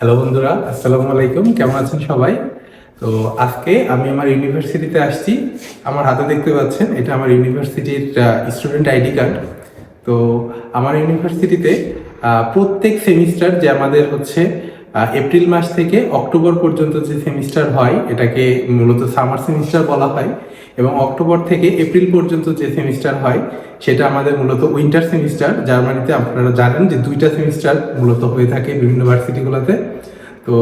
Hello বন্ধুরা, আসসালামু আলাইকুম। কেমন আছেন সবাই? তো আজকে আমি আমার ইউনিভার্সিটিতে আসছি। আমার হাতে দেখতে পাচ্ছেন, এটা আমার ইউনিভার্সিটির স্টুডেন্ট আইডি কার্ড তো আমার ইউনিভার্সিটিতে প্রত্যেক সেমিস্টার যে আমাদের হচ্ছে এপ্রিল মাস থেকে অক্টোবর পর্যন্ত যে সেমিস্টার হয়, এটাকে মূলত সামার সেমিস্টার বলা হয়। এবং অক্টোবর থেকে এপ্রিল পর্যন্ত যে সেমিস্টার হয়, সেটা আমাদের মূলত উইন্টার সেমিস্টার। জার্মানিতে আপনারা জানেন যে দুইটা সেমিস্টার মূলত হয়ে থাকে বিভিন্ন ভার্সিটিগুলোতে। তো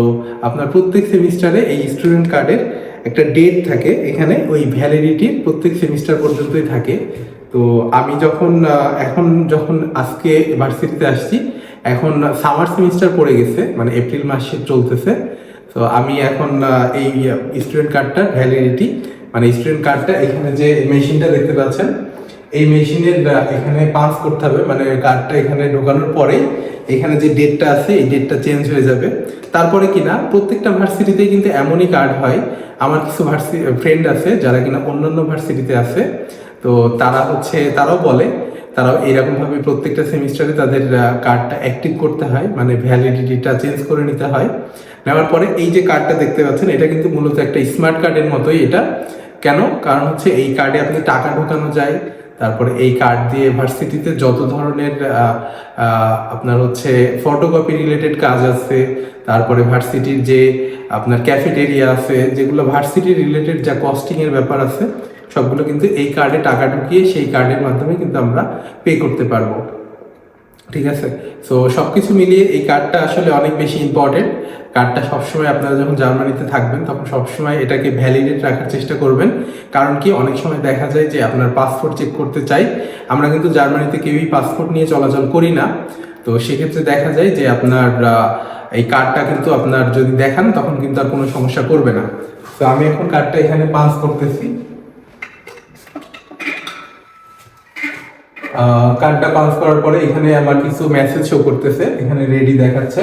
আপনার প্রত্যেক সেমিস্টারে এই স্টুডেন্ট কার্ডের একটা ডেট থাকে, এখানে ওই ভ্যালিডিটি প্রত্যেক সেমিস্টার পর্যন্তই থাকে। তো আমি যখন এখন যখন আজকে ভার্সিটিতে আসছি, এখন সামার সেমিস্টার পড়ে গেছে মানে এপ্রিল মাসে চলতেছে। তো আমি এখন এই স্টুডেন্ট কার্ডটার ভ্যালিডিটি মানে স্টুডেন্ট কার্ডটা এখানে যে মেশিনটা দেখতে পাচ্ছেন, এই মেশিনের এখানে পাস করতে হবে। মানে কার্ডটা এখানে ঢোকানোর পরে এখানে যে ডেটটা আছে, এই ডেটটা চেঞ্জ হয়ে যাবে। তারপরে কিনা প্রত্যেকটা ভার্সিটিতে কিন্তু এমনই কার্ড হয়। আমার কিছু ভার্সি ফ্রেন্ড আছে, যারা কিনা অন্যান্য ভার্সিটিতে আছে। তো তারা হচ্ছে, তারাও বলে, তারাও এরকমভাবে প্রত্যেকটা সেমিস্টারে তাদের কার্ডটা অ্যাক্টিভ করতে হয়। মানে ভ্যালিডিটিটা চেঞ্জ করে নিতে হয়। নেওয়ার পরে এই যে কার্ডটা দেখতে পাচ্ছেন, এটা কিন্তু মূলত একটা স্মার্ট কার্ডের মতোই এটা। কেন? কারণ হচ্ছে এই কার্ডে আপনি টাকা ঢোকানো যায়, তারপরে এই কার্ড দিয়ে ভার্সিটিতে যত ধরনের আপনার হচ্ছে ফটোকপি রিলেটেড কাজ আছে, তারপরে ভার্সিটির যে আপনার ক্যাফেটেরিয়া আছে, যেগুলো ভার্সিটি রিলেটেড যা কস্টিং এর ব্যাপার আছে, সবগুলো কিন্তু এই কার্ডে টাকা ঢুকিয়ে সেই কার্ডের মাধ্যমে কিন্তু আমরা পে করতে পারব। ঠিক আছে? সো সব কিছু মিলিয়ে এই কার্ডটা আসলে অনেক বেশি ইম্পর্টেন্ট কার্ডটা সবসময় আপনারা যখন জার্মানিতে থাকবেন, তখন সবসময় এটাকে ভ্যালিডেট রাখার চেষ্টা করবেন। কারণ কি? অনেক সময় দেখা যায় যে আপনার পাসপোর্ট চেক করতে চাই। আমরা কিন্তু জার্মানিতে কেউই পাসপোর্ট নিয়ে চলাচল করি না। তো সেক্ষেত্রে দেখা যায় যে আপনার এই কার্ডটা কিন্তু আপনার যদি দেখান, তখন কিন্তু আর কোনো সমস্যা করবে না। তো আমি এখন কার্ডটা এখানে পাস করতেছি। কার্ডটা পাস করার পরে এখানে আমার কিছু মেসেজ শো করতেছে। এখানে রেডি দেখাচ্ছে।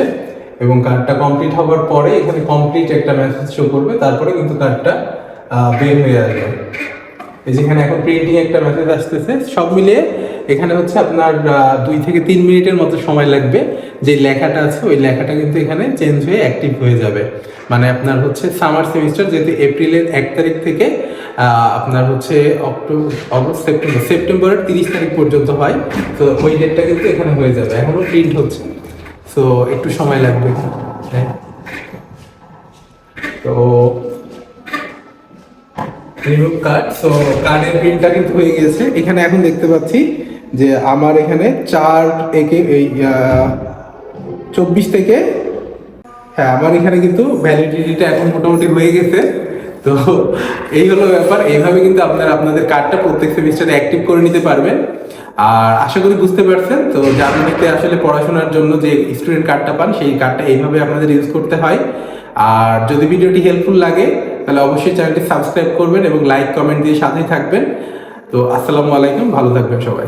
এবং কার্ডটা কমপ্লিট হওয়ার পরে এখানে কমপ্লিট একটা মেসেজ শো করবে। তারপরে কিন্তু কার্ডটা বের হয়ে আসবে। এই যেখানে এখন প্রিন্টিং একটা মেসেজ আসতেছে। সব মিলিয়ে এখানে হচ্ছে আপনার দুই থেকে তিন মিনিটের মতো সময় লাগবে। যে লেখাটা আছে, ওই লেখাটা কিন্তু এখানে চেঞ্জ হয়ে অ্যাক্টিভ হয়ে যাবে। মানে আপনার হচ্ছে সামার সেমিস্টার যেহেতু এপ্রিলের এক তারিখ থেকে আপনার হচ্ছে অক্টোবর, অগস্ট, সেপ্টেম্বর, সেপ্টেম্বরের তিরিশ তারিখ পর্যন্ত হয়। তো ওই ডেটটা কিন্তু এখানে হয়ে যাবে। এখনও প্রিন্ট হচ্ছে। সো একটু সময় লাগবে। হ্যাঁ। তো রিমুভ কার্ড সো কার্ডের প্রিন্টটা কিন্তু হয়ে গেছে। এখানে এখন দেখতে পাচ্ছি যে আমার এখানে চার একে, এই চব্বিশ থেকে হ্যাঁ আমার এখানে কিন্তু ভ্যালিডিটিটা এখন মোটামুটি হয়ে গেছে। তো এই হলো ব্যাপার। এইভাবে কিন্তু আপনারা আপনাদের কার্ডটা প্রত্যেক সেমিস্টারে অ্যাক্টিভ করে নিতে পারবেন। আর আশা করি বুঝতে পারছেন, তো জার্মানিতে আসলে পড়াশোনার জন্য যে স্টুডেন্ট কার্ডটা পান, সেই কার্ডটা এইভাবে আপনাদের ইউজ করতে হয়। আর যদি ভিডিওটি হেল্পফুল লাগে, তাহলে অবশ্যই চ্যানেলটি সাবস্ক্রাইব করবেন এবং লাইক কমেন্ট দিয়ে সাথেই থাকবেন। তো আসসালামু আলাইকুম, ভালো থাকবেন সবাই।